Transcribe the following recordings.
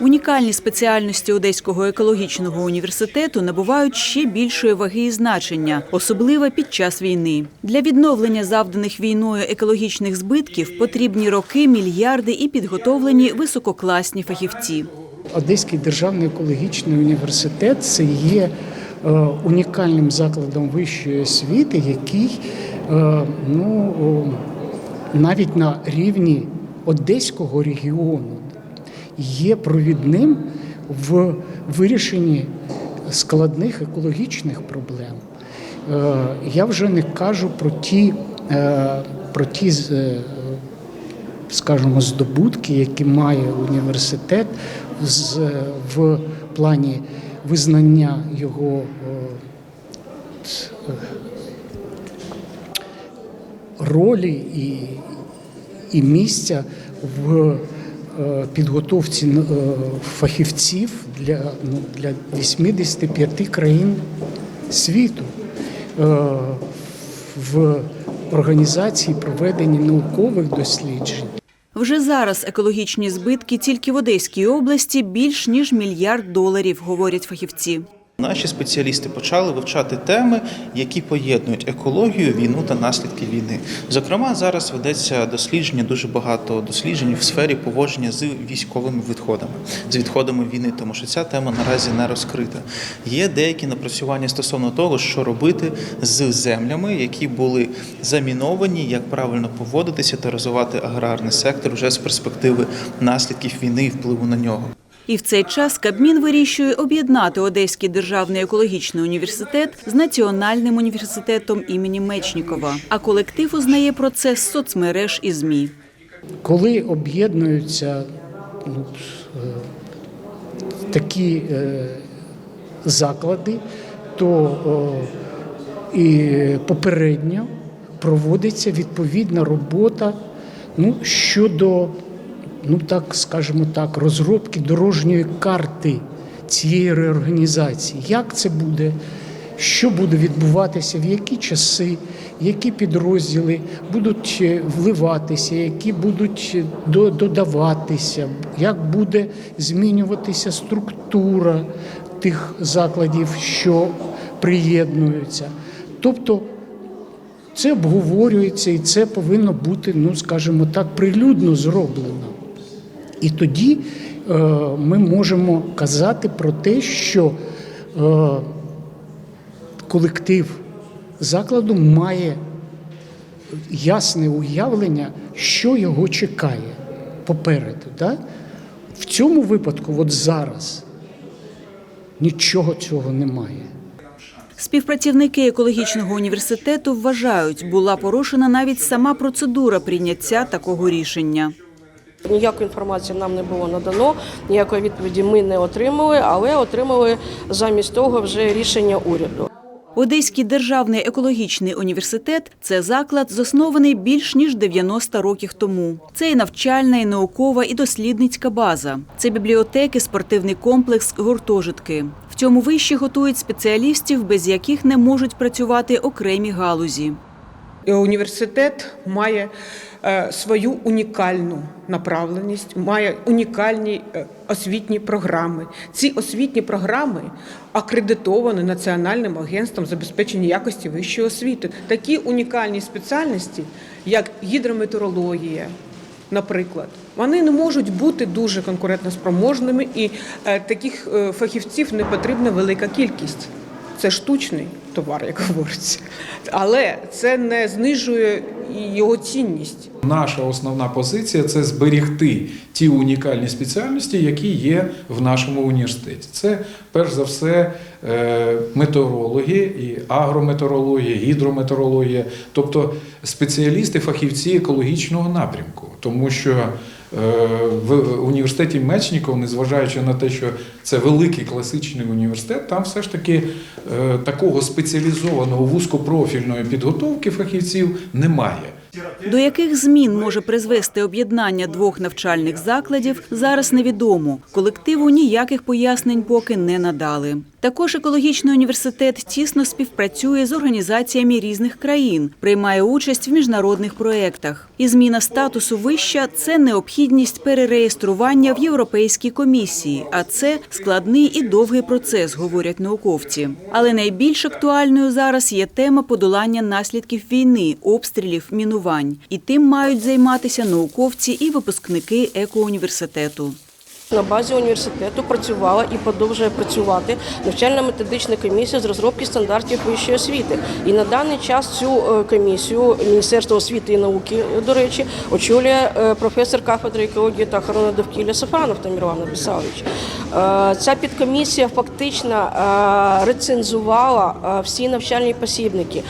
Унікальні спеціальності Одеського екологічного університету набувають ще більшої ваги і значення, особливо під час війни. Для відновлення завданих війною екологічних збитків потрібні роки, мільярди і підготовлені висококласні фахівці. Одеський державний екологічний університет це є е, унікальним закладом вищої освіти, який е, ну, навіть на рівні Одеського регіону є провідним в вирішенні складних екологічних проблем. Е, Я вже не кажу про ті, е, про ті е, скажімо, здобутки, які має університет в плані визнання його ролі і, і місця в підготовці е, фахівців для, ну, для 85 країн світу е, в організації проведення наукових досліджень. Вже зараз екологічні збитки тільки в Одеській області більш ніж мільярд доларів, говорять фахівці. Наші спеціалісти почали вивчати теми, які поєднують екологію, війну та наслідки війни. Зокрема, зараз ведеться дослідження, дуже багато досліджень в сфері поводження з військовими відходами, з відходами війни, тому що ця тема наразі не розкрита. Є деякі напрацювання стосовно того, що робити з землями, які були заміновані, як правильно поводитися та розвивати аграрний сектор вже з перспективи наслідків війни і впливу на нього. І в цей час Кабмін вирішує об'єднати Одеський державний екологічний університет з Національним університетом імені Мечнікова. А колектив узнає про це з соцмереж і ЗМІ. Коли об'єднуються ну, е, такі е, заклади, то е, і попередньо проводиться відповідна робота ну, щодо, ну так скажімо так, розробки дорожньої карти цієї реорганізації. Як це буде? що буде відбуватися, в які часи, які підрозділи будуть е, вливатися, які будуть е, додаватися, як буде змінюватися структура тих закладів, що приєднуються. Тобто це обговорюється і це повинно бути, ну скажімо так, прилюдно зроблено. І тоді е, ми можемо казати про те, що е, колектив закладу має ясне уявлення, що його чекає попереду. Да? В цьому випадку, от зараз, нічого цього немає. Співпрацівники екологічного університету вважають, була порушена навіть сама процедура прийняття такого рішення. Ніякої інформації нам не було надано, ніякої відповіді ми не отримали, але отримали замість того вже рішення уряду. Одеський державний екологічний університет це заклад, заснований більш ніж 90 років тому. Це і навчальна, і наукова, і дослідницька база. Це бібліотеки, спортивний комплекс, гуртожитки. В цьому виші готують спеціалістів, без яких не можуть працювати окремі галузі. І Університет має е, свою унікальну направленість, має унікальні е, освітні програми. Ці освітні програми акредитовані Національним агентством забезпечення якості вищої освіти. Такі унікальні спеціальності, як гідрометеорологія, наприклад, вони не можуть бути дуже конкурентоспроможними, і е, таких е, фахівців не потрібна велика кількість. Це штучний товар, як говориться, але це не знижує його цінність. Наша основна позиція це зберігти ті унікальні спеціальності, які є в нашому університеті. Це перш за все е, метеорологи, і агрометеорологія, гідрометеорологія, тобто спеціалісти, фахівці екологічного напрямку, тому що е, в університеті Мечніков, незважаючи на те, що це великий класичний університет, там все ж таки е, такого спеціалізованого вузькопрофільної підготовки фахівців немає. До яких змін може призвести об'єднання двох навчальних закладів, зараз невідомо. Колективу ніяких пояснень поки не надали. Також екологічний університет тісно співпрацює з організаціями різних країн, приймає участь в міжнародних проєктах. І зміна статусу вища це необхідність перереєстрування в Європейській комісії, а це складний і довгий процес, говорять науковці. Але найбільш актуальною зараз є тема подолання наслідків війни, обстрілів, мінувань. І тим мають займатися науковці і випускники екоуніверситету. На базі університету працювала і продовжує працювати навчально-методична комісія з розробки стандартів вищої освіти. І на даний час цю е, комісію Міністерство освіти і науки, е, до речі, очолює е, професор кафедри екології та охорони довкілля Сафранов Тамірлан. Е, Ця підкомісія фактично рецензувала всі навчальні посібники,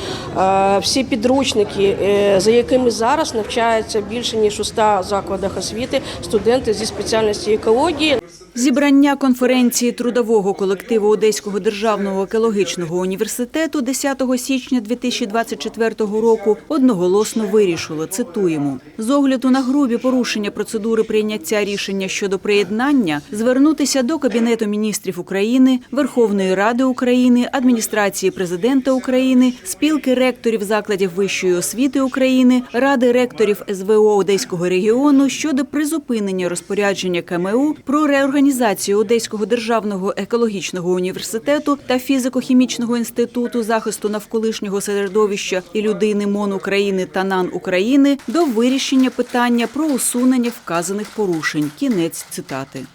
всі підручники, за якими зараз навчаються більше ніж у 100 закладах освіти студенти зі спеціальності екології воді. Зібрання конференції трудового колективу Одеського державного екологічного університету 10 січня 2024 року одноголосно вирішило, цитуємо, з огляду на грубі порушення процедури прийняття рішення щодо приєднання звернутися до Кабінету міністрів України, Верховної Ради України, адміністрації президента України, спілки ректорів закладів вищої освіти України, Ради ректорів СВО Одеського регіону щодо призупинення розпорядження КМУ про реорганізацію Одеського державного екологічного університету та фізико-хімічного інституту захисту навколишнього середовища і людини МОН України та НАН України до вирішення питання про усунення вказаних порушень. Кінець цитати.